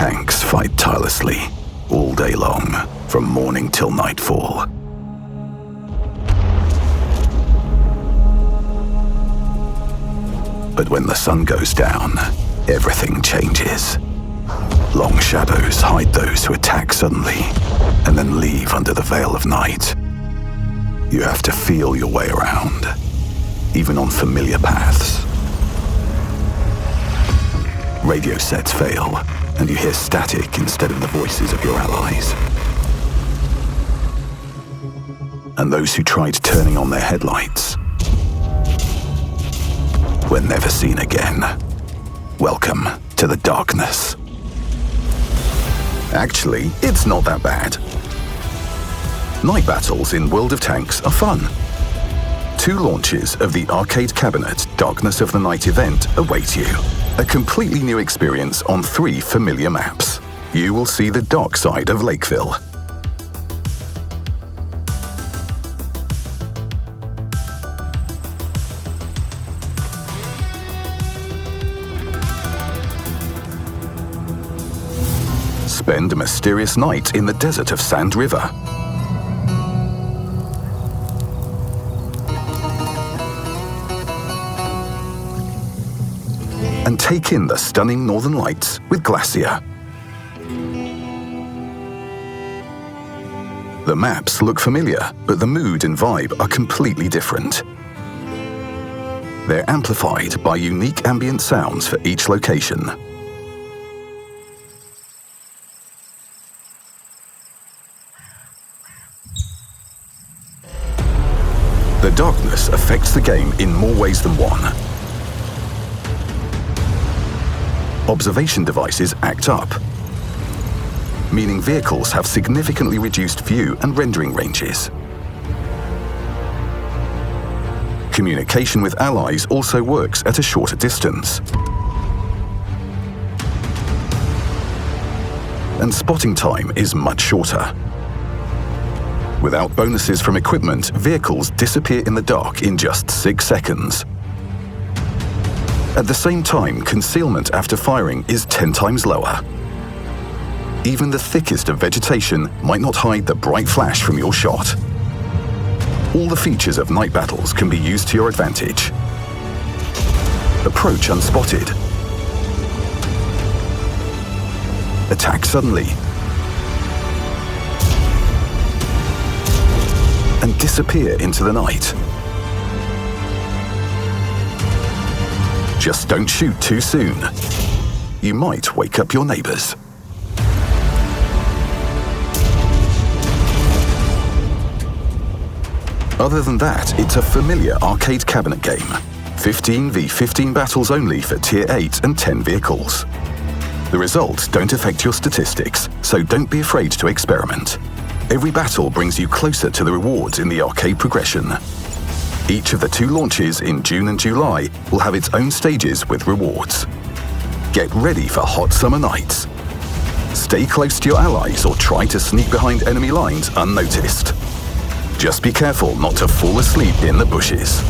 tanks fight tirelessly, all day long, from morning till nightfall. But when the sun goes down, everything changes. Long shadows hide those who attack suddenly and then leave under the veil of night. You have to feel your way around, even on familiar paths. Radio sets fail, and you hear static instead of the voices of your allies. And those who tried turning on their headlights were never seen again. Welcome to the darkness. Actually, it's not that bad. Night battles in World of Tanks are fun. Two launches of the Arcade Cabinet Darkness of the Night event await you. A completely new experience on three familiar maps. You will see the dark side of Lakeville. Spend a mysterious night in the desert of Sand River. And take in the stunning northern lights with Glacier. The maps look familiar, but the mood and vibe are completely different. They're amplified by unique ambient sounds for each location. The darkness affects the game in more ways than one. Observation devices act up, meaning vehicles have significantly reduced view and rendering ranges. Communication with allies also works at a shorter distance. And spotting time is much shorter. Without bonuses from equipment, vehicles disappear in the dark in just six seconds. At the same time, concealment after firing is 10 times lower. Even the thickest of vegetation might not hide the bright flash from your shot. All the features of night battles can be used to your advantage. Approach unspotted. Attack suddenly. And disappear into the night. Just don't shoot too soon. You might wake up your neighbors. Other than that, it's a familiar arcade cabinet game. 15 v 15 battles only for Tier 8 and 10 vehicles. The results don't affect your statistics, so don't be afraid to experiment. Every battle brings you closer to the rewards in the arcade progression. Each of the two launches in June and July will have its own stages with rewards. Get ready for hot summer nights. Stay close to your allies or try to sneak behind enemy lines unnoticed. Just be careful not to fall asleep in the bushes.